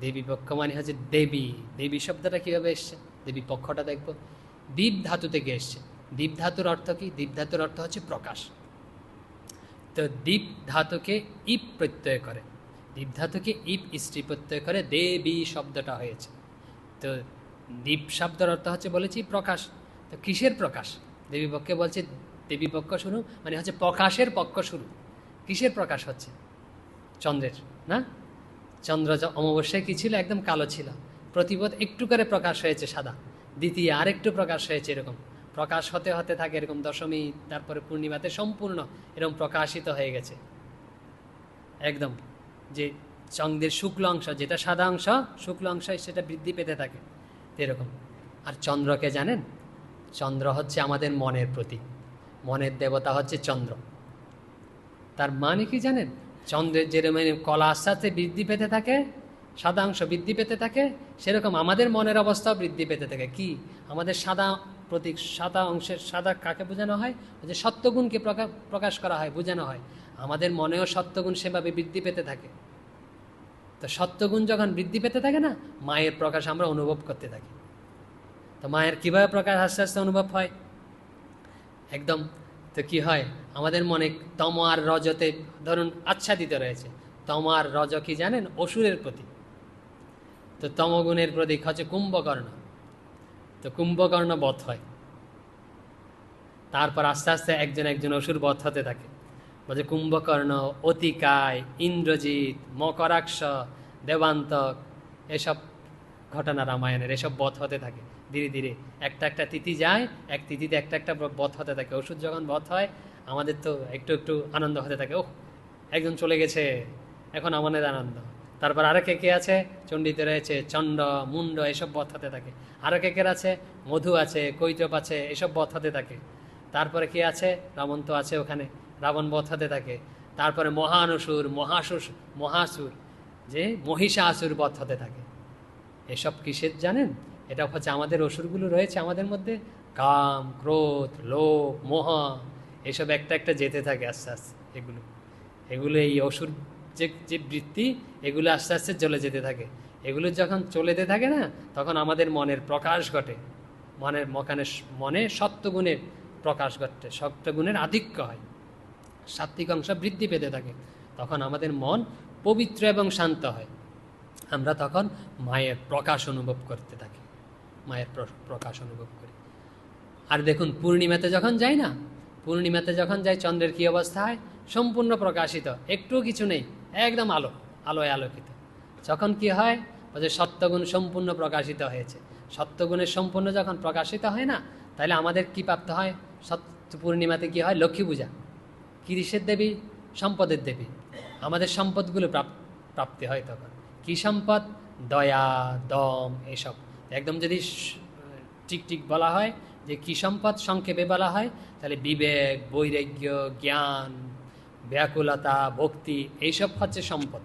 দেবী পক্ষ মানে হচ্ছে দেবী। দেবী শব্দটা কীভাবে এসছে? দেবী পক্ষটা দেখব। দ্বীপ ধাতু থেকে এসছে। দ্বীপ ধাতুর অর্থ কি? দ্বীপ ধাতুর অর্থ হচ্ছে প্রকাশ। তো দ্বীপ ধাতুকে ইপ প্রত্যয় করে। দ্বীপ ধাতুকে ইপ স্ত্রী প্রত্যয় করে। দেবী শব্দটা হয়েছে। তো দ্বীপ শব্দের অর্থ হচ্ছে বলেছি প্রকাশ। তো কিসের প্রকাশ? দেবী পক্ষে বলছে দেবী পক্ষ শুরু মানে হচ্ছে প্রকাশের পক্ষ শুরু। কিসের প্রকাশ হচ্ছে? চন্দ্রের, না? চন্দ্র অমাবস্যায় কী ছিল? একদম কালো ছিল। প্রতিপদ একটু করে প্রকাশ হয়েছে সাদা। দ্বিতীয় আরেকটু প্রকাশ হয়েছে এরকম। প্রকাশ হতে হতে থাকে এরকম দশমী, তারপরে পূর্ণিমাতে সম্পূর্ণ এরকম প্রকাশিত হয়ে গেছে। একদম যে চন্দ্রের শুক্ল অংশ, যেটা সাদা অংশ, শুক্ল অংশ সেটা বৃদ্ধি পেতে থাকে। এরকম। আর চন্দ্রকে জানেন? চন্দ্র হচ্ছে আমাদের মনের প্রতীক। মনের দেবতা হচ্ছে চন্দ্র। তার মানে কি জানেন? চন্দ্রের যেরকম কলা আস্তে আস্তে বৃদ্ধি পেতে থাকে সাদা অংশ বৃদ্ধি পেতে থাকে, সেরকম আমাদের মনের অবস্থাও বৃদ্ধি পেতে থাকে। কি? আমাদের সাদা প্রতীক, সাদা অংশের সাদা কাকে বোঝানো হয়? যে সত্যগুণকে প্রকা- প্রকাশ করা হয়, বোঝানো হয়। আমাদের মনেও সত্যগুণ সেভাবে বৃদ্ধি পেতে থাকে। তো সত্যগুণ যখন বৃদ্ধি পেতে থাকে না, মায়ের প্রকাশ আমরা অনুভব করতে থাকি। তো মায়ের কীভাবে প্রকাশ আস্তে আস্তে অনুভব হয়? একদম তো কি হয়? আমাদের মনে তম আর রজতে ধরুন আচ্ছাদিত রয়েছে। তম আর রজ কি জানেন? অসুরের প্রতীক। তো তমগুণের প্রতীক হচ্ছে কুম্ভকর্ণ। তো কুম্ভকর্ণ বধ হয়। তারপর আস্তে আস্তে একজন একজন অসুর বধ হতে থাকে। বলছে কুম্ভকর্ণ, অতিকায়, ইন্দ্রজিৎ, মকরাক্ষ, দেবান্তক এসব ঘটনা রামায়ণের এসব বধ হতে থাকে। ধীরে ধীরে একটা একটা তিথি যায়, এক তিথিতে একটা একটা বধ হতে থাকে। ওষুধ যখন বধ হয় আমাদের তো একটু একটু আনন্দ হতে থাকে। ওহ, একজন চলে গেছে, এখন আমাদের আনন্দ। তারপর আরও কে কে আছে? চণ্ডীতে রয়েছে চণ্ড মুন্ড এসব বধ হতে থাকে। আরও কে কে আছে? মধু আছে কৈটপ আছে, এসব বধ হতে থাকে। তারপরে কি আছে? রাবণ তো আছে ওখানে, রাবণ বধ হতে থাকে। তারপরে মহানসুর মহাসুর মহাসুর, যে মহিষাসুর বধ হতে থাকে। এসব কিসের জানেন? এটা হচ্ছে আমাদের অসুরগুলো রয়েছে আমাদের মধ্যে। কাম, ক্রোধ, লোভ, মোহ। এসব একটা একটা যেতে থাকে আস্তে আস্তে, এগুলো। এগুলো এই অসুর যে যে বৃত্তি, এগুলো আস্তে আস্তে চলে যেতে থাকে। এগুলো যখন চলে যেতে থাকে না, তখন আমাদের মনের প্রকাশ ঘটে। মনের, মকানের মনে সত্যগুণের প্রকাশ ঘটে সত্যগুণের আধিক্য হয়। সাত্বিক অংশ বৃদ্ধি পেতে থাকে। তখন আমাদের মন পবিত্র এবং শান্ত হয়। আমরা তখন মায়ের প্রকাশ অনুভব করতে থাকি। মায়ের প্রকাশ অনুভব করি। আর দেখুন, পূর্ণিমাতে যখন যাই না পূর্ণিমাতে যখন যাই, চন্দ্রের কী অবস্থা হয়? সম্পূর্ণ প্রকাশিত। একটুও কিছু নেই, একদম আলো, আলোয় আলোকিত। যখন কি হয়? বলছে সত্যগুণ সম্পূর্ণ প্রকাশিত হয়েছে। সত্যগুণের সম্পূর্ণ যখন প্রকাশিত হয় না, তাহলে আমাদের কি প্রাপ্ত হয়? সত্য পূর্ণিমাতে কি হয়? লক্ষ্মী পূজা। কিরিসের দেবী, সম্পদের দেবী। আমাদের সম্পদগুলো প্রাপ- প্রাপ্তি হয় তখন। কি সম্পদ? দয়া, দম, এসব। একদম যদি ঠিক বলা হয় যে কী সম্পদ সংক্ষেপে বলা হয়, তাহলে বিবেক, বৈরাগ্য, জ্ঞান, ব্যাকুলতা, ভক্তি, এইসব হচ্ছে সম্পদ।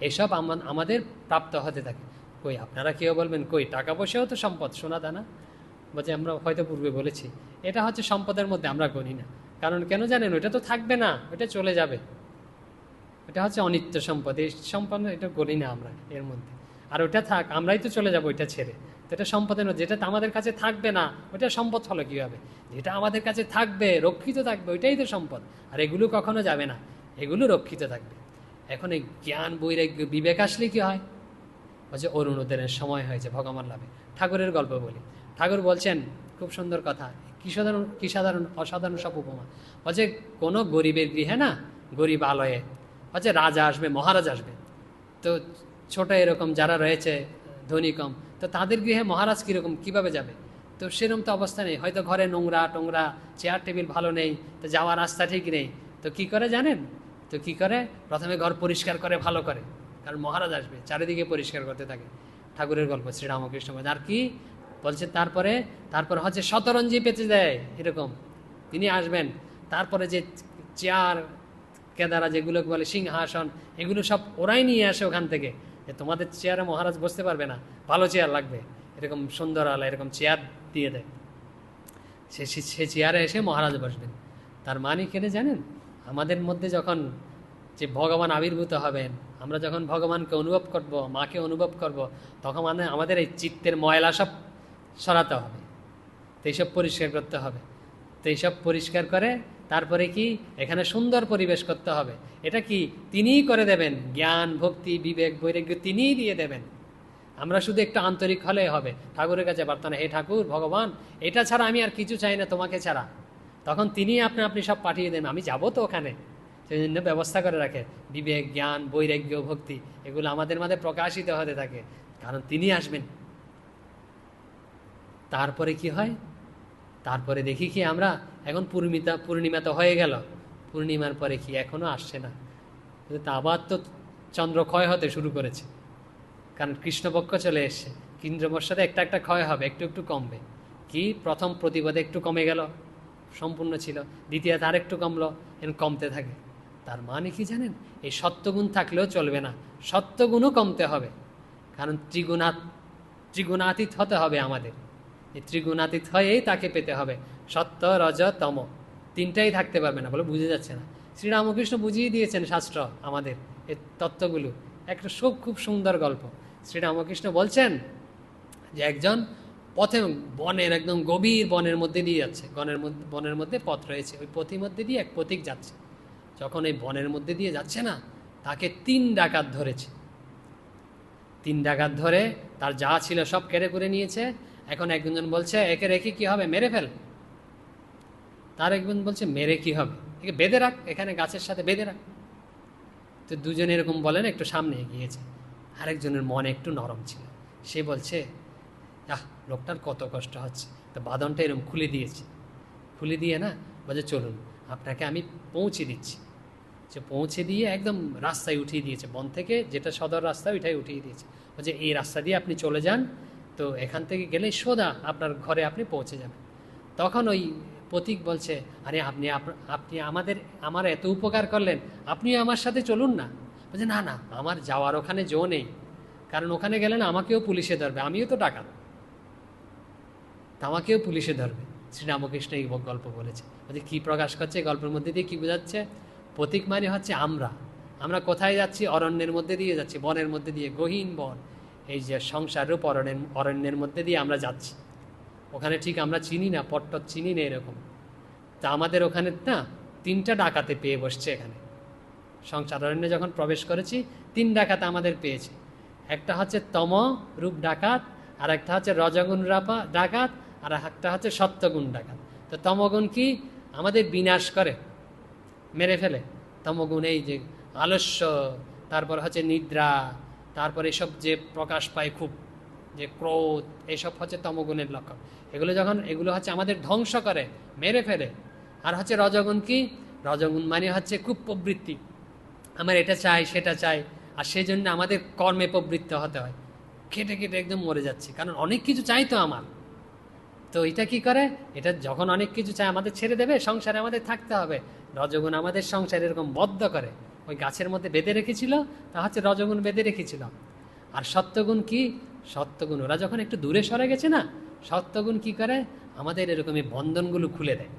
এসব আমাদের প্রাপ্ত হতে থাকে। কই, আপনারা কেউ বলবেন, কই, টাকা পয়সাও তো সম্পদ শোনা দানা? বলছে, আমরা হয়তো পূর্বে বলেছি। এটা হচ্ছে সম্পদের মধ্যে আমরা গণি না। কারণ কেন জানেন ওটা তো থাকবে না ওটা চলে যাবে। এটা হচ্ছে অনিত্য সম্পদ। এই সম্পদ, এটা গণি না আমরা এর মধ্যে। আর ওটা থাক, আমরাই তো চলে যাব, ওইটা ছেড়ে। এটা সম্পদের যেটা আমাদের কাছে থাকবে না ওটা সম্পদ হলো কীভাবে? যেটা আমাদের কাছে থাকবে, রক্ষিত থাকবে, ওইটাই তো সম্পদ। আর এগুলো কখনো যাবে না, এগুলো রক্ষিত থাকবে। এখন এই জ্ঞান, বৈরাগ্য, বিবেক আসলে কী হয়? বলছে অরুণোদয়ের সময় হয়েছে, ভগবান লাভে। ঠাকুরের গল্প বলি। ঠাকুর বলছেন, খুব সুন্দর কথা, কি সাধারণ কি সাধারণ, অসাধারণ সব উপমা। বলছে কোনো গরিবের গৃহে না, গরিব আলয়ে বলছে রাজা আসবে, মহারাজ আসবে। তো ছোট এরকম যারা রয়েছে, ধনী কম তো তাদের গৃহে মহারাজ কীরকম, কীভাবে যাবে? তো সেরকম তো অবস্থা নেই। হয়তো ঘরে নোংরা টোংরা চেয়ার টেবিল ভালো নেই, তো যাওয়ার রাস্তা ঠিক নেই। তো কি করে জানেন? তো কি করে? প্রথমে ঘর পরিষ্কার করে, ভালো করে। কারণ মহারাজ আসবে, চারিদিকে পরিষ্কার করতে থাকে। ঠাকুরের গল্প, শ্রীরামকৃষ্ণ। আর কি? বলছে তারপরে, তারপর হচ্ছে শতরঞ্জি পেতে দেয়। এরকম। তিনি আসবেন। তারপরে যে চেয়ার কেদারা যেগুলোকে বলে সিংহাসন, এগুলো সব ওরাই নিয়ে আসে ওখান থেকে। যে তোমাদের চেয়ারে মহারাজ বসতে পারবে না, ভালো চেয়ার লাগবে। এরকম সুন্দর আলা, এরকম চেয়ার দিয়ে দেয়। সে, সে- চেয়ারে এসে মহারাজ বসবেন। তার মানে কেনে জানেন? আমাদের মধ্যে যখন যে ভগবান আবির্ভূত হবেন, আমরা যখন ভগবানকে অনুভব করব, মাকে অনুভব করব, তখন মানে আমাদের এই চিত্তের ময়লা সব সরাতে হবে। তো এইসব পরিষ্কার করতে হবে। তো এইসব পরিষ্কার করে তারপরে কি? এখানে সুন্দর পরিবেশ করতে হবে। এটা কি? তিনিই করে দেবেন। জ্ঞান, ভক্তি, বিবেক, বৈরাগ্য তিনিই দিয়ে দেবেন। আমরা শুধু একটু আন্তরিক হলে হবে। ঠাকুরের কাছে প্রার্থনা, হে ঠাকুর, ভগবান, এটা ছাড়া আমি আর কিছু চাই না তোমাকে ছাড়া। তখন তিনি আপনি আপনি সব পাঠিয়ে দেন আমি যাব তো ওখানে। সেই জন্য ব্যবস্থা করে রাখে। বিবেক, জ্ঞান, বৈরাগ্য, ভক্তি, এগুলো আমাদের মাঝে প্রকাশিত হতে থাকে। কারণ তিনি আসবেন। তারপরে কি হয়? তারপরে দেখি কি আমরা এখন পূর্ণিমা পূর্ণিমা তো হয়ে গেল। পূর্ণিমার পরে কি এখনও আসছে না। তা আবার তো চন্দ্র ক্ষয় হতে শুরু করেছে। কারণ কৃষ্ণপক্ষ চলে এসছে। কেন্দ্রবর্ষাতে একটা একটা ক্ষয় হবে, একটু একটু কমবে। কি? প্রথম প্রতিবাদে একটু কমে গেল। সম্পূর্ণ ছিল। দ্বিতীয়তে আর একটু কমলো এর কমতে থাকে। তার মানে কি জানেন? এই সত্যগুণ থাকলেও চলবে না। সত্যগুণও কমতে হবে। কারণ ত্রিগুণাত, ত্রিগুণাতীত হতে হবে আমাদের। এই ত্রিগুণাতীত হয়েই তাকে পেতে হবে। সত্য, রজ, তম। তিনটাই থাকতে পারবে না, বলে বুঝে যাচ্ছে না। শ্রীরামকৃষ্ণ বুঝিয়ে দিয়েছেন শাস্ত্র আমাদের এই তত্ত্বগুলো। একটা খুব খুব সুন্দর গল্প। শ্রীরামকৃষ্ণ বলছেন যে একজন পথে বনের, একদম গভীর বনের মধ্যে দিয়ে যাচ্ছে। বনের মধ্যে বনের মধ্যে পথ রয়েছে। ওই পথির মধ্যে দিয়ে এক পথিক যাচ্ছে। যখন এই বনের মধ্যে দিয়ে যাচ্ছে না, তাকে তিন ডাকাত ধরেছে। তিন ডাকাত ধরে তার যা ছিল সব কেড়ে করে নিয়েছে। এখন একজন বলছে, একে রেখে কি হবে? মেরে ফেল। তার একজন বলছে, মেরে কি হবে? একে বেঁধে রাখ, এখানে গাছের সাথে বেঁধে রাখ। তো দুজন এরকম বলেন, একটু সামনে এগিয়েছে। আরেকজনের মন একটু নরম ছিল। সে বলছে, আহ, লোকটার কত কষ্ট হচ্ছে। তো বাদনটা এরকম খুলে দিয়েছে। খুলে দিয়ে না, বলছে, চলুন, আপনাকে আমি পৌঁছে দিচ্ছি। যে পৌঁছে দিয়ে একদম রাস্তায় উঠিয়ে দিয়েছে। বন থেকে যেটা সদর রাস্তা, ওইটাই উঠিয়ে দিয়েছে। বলছে, এই রাস্তা দিয়ে আপনি চলে যান তো এখান থেকে গেলেই সোজা আপনার ঘরে আপনি পৌঁছে যাবেন। তখন ওই প্রতীক বলছে, আরে আপনি আপনি আমাদের, আমার এত উপকার করলেন আপনিও আমার সাথে চলুন না। বলছে, না না, আমার যাওয়ার ওখানে জো নেই, কারণ ওখানে গেলে না আমাকেও পুলিশে ধরবে, আমিও তো তা আমাকেও পুলিশে ধরবে। শ্রীরামকৃষ্ণ এই গল্প বলেছে। বলছে, কী প্রকাশ করছে? গল্পের মধ্যে দিয়ে কী বোঝাচ্ছে? প্রতীক মানে হচ্ছে আমরা। আমরা কোথায় যাচ্ছি? অরণ্যের মধ্যে দিয়ে যাচ্ছি, বনের মধ্যে দিয়ে, গহীন বন। এই যে সংসার রূপ অরণ্যের অরণ্যের মধ্যে দিয়ে আমরা যাচ্ছি। ওখানে ঠিক আমরা চিনি না পট্টত চিনি না এরকম। তা আমাদের ওখানে না তিনটা ডাকাতে পেয়ে বসছে এখানে। সংসার অরণ্যে যখন প্রবেশ করেছি, তিন ডাকাত আমাদের পেয়েছে। একটা হচ্ছে তম রূপ ডাকাত, আর একটা হচ্ছে রজগুণ রাপা ডাকাত, আর একটা হচ্ছে সত্যগুণ ডাকাত। তো তমগুণ কি? আমাদের বিনাশ করে, মেরে ফেলে। তমগুণ এই যে আলস্য, তারপর হচ্ছে নিদ্রা তারপর এসব যে প্রকাশ পায় খুব, যে ক্রোধ, এসব হচ্ছে তমগুণের লক্ষণ। এগুলো যখন, এগুলো হচ্ছে আমাদের ধ্বংস করে, মেরে ফেলে। আর হচ্ছে রজগুণ কি? রজগুণ মানে হচ্ছে খুব প্রবৃত্তি। আমার এটা চাই, সেটা চাই, আর সেই জন্য আমাদের কর্মে প্রবৃত্ত হতে হয়। খেটে খেটে একদম মরে যাচ্ছে, কারণ অনেক কিছু চাই তো আমার। তো এটা কি করে? এটা যখন অনেক কিছু চাই আমাদের ছেড়ে দেবে, সংসারে আমাদের থাকতে হবে। রজগুণ আমাদের সংসার এরকম বদ্ধ করে। ওই গাছের মধ্যে বেঁধে রেখেছিল, তা হচ্ছে রজগুণ বেঁধে রেখেছিল। আর সত্যগুণ কি? সত্যগুণ, ওরা যখন একটু দূরে সরে গেছে না, সত্যগুণ কি করে? আমাদের এরকম এই বন্ধনগুলো খুলে দেয়।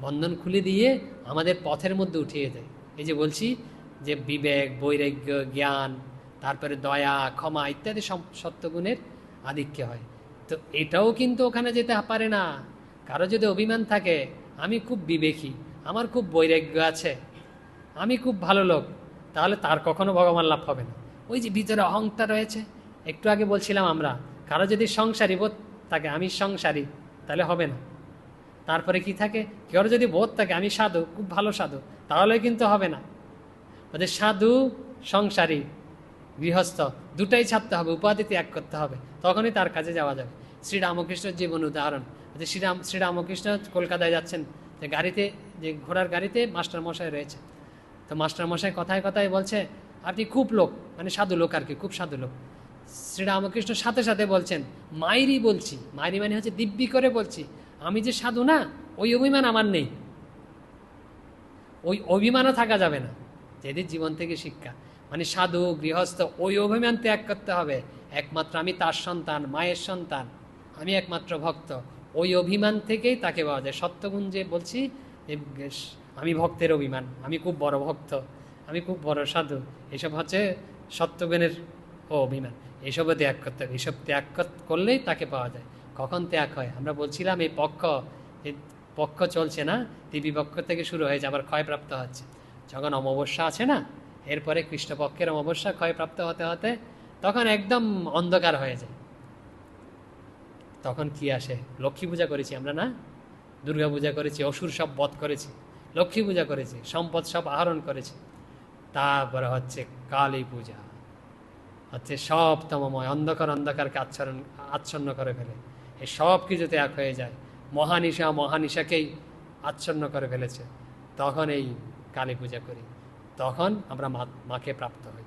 বন্ধন খুলে দিয়ে আমাদের পথের মধ্যে উঠিয়ে দেয়। এই যে বলছি যে বিবেক, বৈরাগ্য, জ্ঞান, তারপরে দয়া, ক্ষমা ইত্যাদি সত্যগুণের আধিক্য হয়। তো এটাও কিন্তু ওখানে যেতে পারে না। কারও যদি অভিমান থাকে, আমি খুব বিবেকী, আমার খুব বৈরাগ্য আছে। আমি খুব ভালো লোক, তাহলে তার কখনো ভগবান লাভ হবে না। ওই যে ভিতরে অহংকার রয়েছে, একটু আগে বলছিলাম আমরা, কারও যদি সংসারী বোধ থাকে, আমি সংসারী, তাহলে হবে না। তারপরে কি থাকে? কেউ যদি বোধ থাকে, আমি সাধু, খুব ভালো সাধু, তাহলে কিন্তু হবে না। ওদের সাধু, সংসারী, গৃহস্থ, দুটাই ছাড়তে হবে, উপাধি ত্যাগ করতে হবে, তখনই তার কাছে যাওয়া যাবে। শ্রীরামকৃষ্ণের জীবন উদাহরণ। যে শ্রীরাম, শ্রীরামকৃষ্ণ কলকাতায় যাচ্ছেন, যে গাড়িতে, যে ঘোড়ার গাড়িতে মাস্টার মশাই রয়েছে। তো মাস্টার মশাই কথায় কথায় বলছে আপনি খুব লোক মানে সাধু লোক আর কি, খুব সাধু লোক। শ্রীরামকৃষ্ণ সাথে সাথে বলছেন মায়েরই বলছি মায়েরই মানে হচ্ছে দিব্যি করে বলছি, আমি যে সাধু না, ওই অভিমান আমার নেই। ওই অভিমানও থাকা যাবে না, যেদিন জীবন থেকে শিক্ষা। মানে সাধু, গৃহস্থ, ওই অভিমান ত্যাগ করতে হবে, একমাত্র আমি তার সন্তান, মায়ের সন্তান, আমি একমাত্র ভক্ত। ওই অভিমান থেকেই তাকে পাওয়া যায়। সত্যগুণ যে বলছি আমি ভক্তের অভিমান, আমি খুব বড় ভক্ত, আমি খুব বড় সাধু, এসব হচ্ছে সত্যগুণের ও অভিমান। এসবও ত্যাগ করতে হবে, এসব ত্যাগ করলেই তাকে পাওয়া যায়। কখন ত্যাগ হয়? আমরা বলছিলাম এই পক্ষ এই পক্ষ চলছে না, দেবী পক্ষ থেকে শুরু হয়েছে আবার ক্ষয়প্রাপ্ত হচ্ছে। যখন অমাবস্যা আছে না, এরপরে কৃষ্ণপক্ষের অমাবস্যা ক্ষয়প্রাপ্ত হতে হতে তখন একদম অন্ধকার হয়ে যায়। তখন কি আসে? লক্ষ্মী পূজা করেছি আমরা না? দুর্গা পূজা করেছি, অসুর সব বধ করেছি। লক্ষ্মী পূজা করেছে, সম্পদ সব আহরণ করেছে। তারপরে হচ্ছে কালী পূজা। হচ্ছে সব তমময় অন্ধকার অন্ধকারকে আচ্ছন্ন আচ্ছন্ন করে ফেলে। এই সব কিছুতে এক হয়ে যায়। মহানিশা মহানিশাকেই আচ্ছন্ন করে ফেলেছে। তখন এই কালী পূজা করি। তখন আমরা মাকে প্রাপ্ত হই।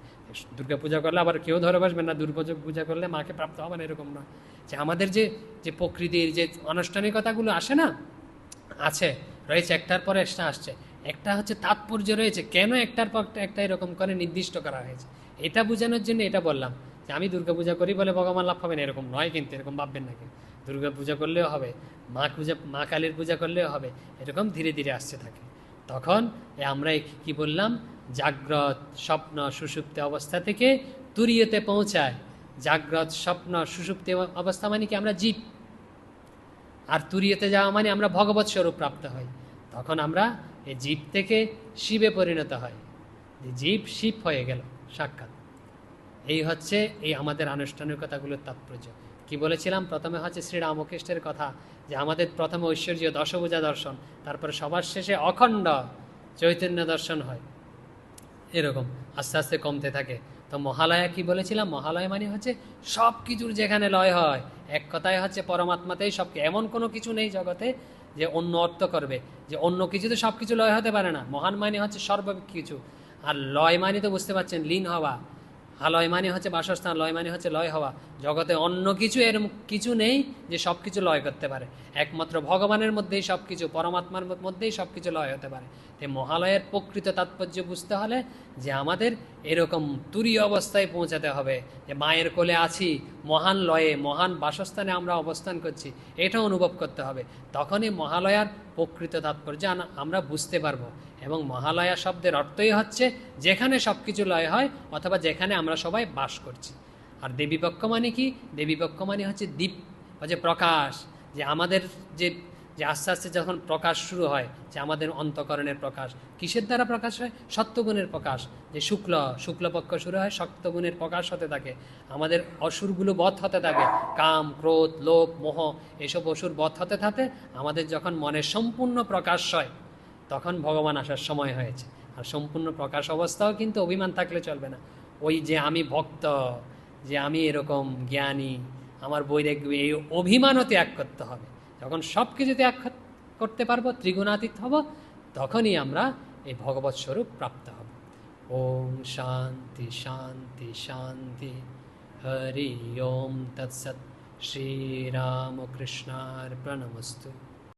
দুর্গা পূজা করলে আবার কেউ ধরে বসবেন না দুর্গা পূজা করলে মাকে প্রাপ্ত হবেন এরকম নয়। যে আমাদের যে যে প্রকৃতির যে আনুষ্ঠানিকতাগুলো আসে না, আছে রয়েছে, একটার পর একটা আসছে। একটা হচ্ছে তাৎপর্য রয়েছে, কেন একটার পর একটা এরকম করে নির্দিষ্ট করা হয়েছে? এটা বোঝানোর জন্য এটা বললাম যে আমি দুর্গা পূজা করি বলে ভগবান লাভ পাবেন এরকম নয় কিন্তু, এরকম ভাববেন নাকি দুর্গা পূজা করলেও হবে, মা পূজা, মা কালীর পূজা করলেও হবে, এরকম ধীরে ধীরে আসতে থাকে। তখন আমরা কি বললাম? জাগ্রত স্বপ্ন সুষুপ্তি অবস্থা থেকে তুরিয়তে পৌঁছায়। জাগ্রত স্বপ্ন সুষুপ্তি অবস্থা মানে কি? আমরা জীব। আর তুরিয়েতে যাওয়া মানে আমরা ভগবত স্বরূপ প্রাপ্ত হই। তখন আমরা এই জীব থেকে শিবে পরিণত হয় যে জীব শিব হয়ে গেল, সাক্ষাৎ। এই হচ্ছে এই আমাদের আনুষ্ঠানিকতাগুলোর তাৎপর্য। কি বলেছিলাম? প্রথমে হচ্ছে শ্রীরামকৃষ্ণের কথা, যে আমাদের প্রথমে ঐশ্বর্য দশভূজা দর্শন, তারপরে সবার শেষে অখণ্ড চৈতন্য দর্শন হয়। এরকম আস্তে আস্তে কমতে থাকে। তো মহালয়া কি বলেছিলাম? মহালয় মানে হচ্ছে সব কিছুর যেখানে লয় হয়, এক কথায় হচ্ছে পরমাত্মাতেই সব এমন কোনো কিছু নেই জগতে যে অন্য অর্থ করবে, যে অন্য কিছুতে সব কিছু লয় হতে পারে না। মহান মানে হচ্ছে সর্ব কিছু। আর লয় মানে তো বুঝতে পারছেন, লীন হওয়া। আলয় মানে হচ্ছে বাসস্থান, লয় মানে হচ্ছে লয় হওয়া। জগতে অন্য কিছু এরম কিছু নেই যে সব কিছু লয় করতে পারে। একমাত্র ভগবানের মধ্যেই সব কিছু পরমাত্মার মধ্যেই সব কিছু লয় হতে পারে। তাই মহালয়ের প্রকৃত তাৎপর্য বুঝতে হলে যে আমাদের এরকম তুরীয় অবস্থায় পৌঁছাতে হবে। যে মায়ের কোলে আছি, মহান লয়ে, মহান বাসস্থানে আমরা অবস্থান করছি, এটা অনুভব করতে হবে। তখনই মহালয়ার প্রকৃত তাৎপর্য আমরা বুঝতে পারব। এবং মহালয়া শব্দের অর্থই হচ্ছে যেখানে সব কিছু লয় হয় অথবা যেখানে আমরা সবাই বাস করছি। আর দেবীপক্ষ মানে কি? দেবীপক্ষ মানে হচ্ছে দীপ হচ্ছে প্রকাশ, যে আমাদের যে যে আস্তে আস্তে যখন প্রকাশ শুরু হয়, যে আমাদের অন্তকরণের প্রকাশ। কিসের দ্বারা প্রকাশ হয়? সত্যগুণের প্রকাশ। যে শুক্ল, শুক্লপক্ষ শুরু হয়, সত্যগুণের প্রকাশ হতে থাকে। আমাদের অসুরগুলো বধ হতে থাকে। কাম, ক্রোধ, লোভ, মোহ, এসব অসুর বধ হতে থাকে। আমাদের যখন মনের সম্পূর্ণ প্রকাশ হয় তখন ভগবান আসার সময় হয়েছে। আর সম্পূর্ণ প্রকাশ অবস্থাও কিন্তু অভিমান থাকলে চলবে না। ওই যে আমি ভক্ত, যে আমি এরকম জ্ঞানী, আমার বৈরাগ্য এই অভিমানও ত্যাগ করতে হবে। যখন সব কিছু ত্যাগ করতে পারব, ত্রিগুণাতীত হব, তখনই আমরা এই ভগবত স্বরূপ প্রাপ্ত হব। ওম শান্তি শান্তি শান্তি। হরি ওম তৎসৎ। শ্রীরামকৃষ্ণার্পণমস্তু।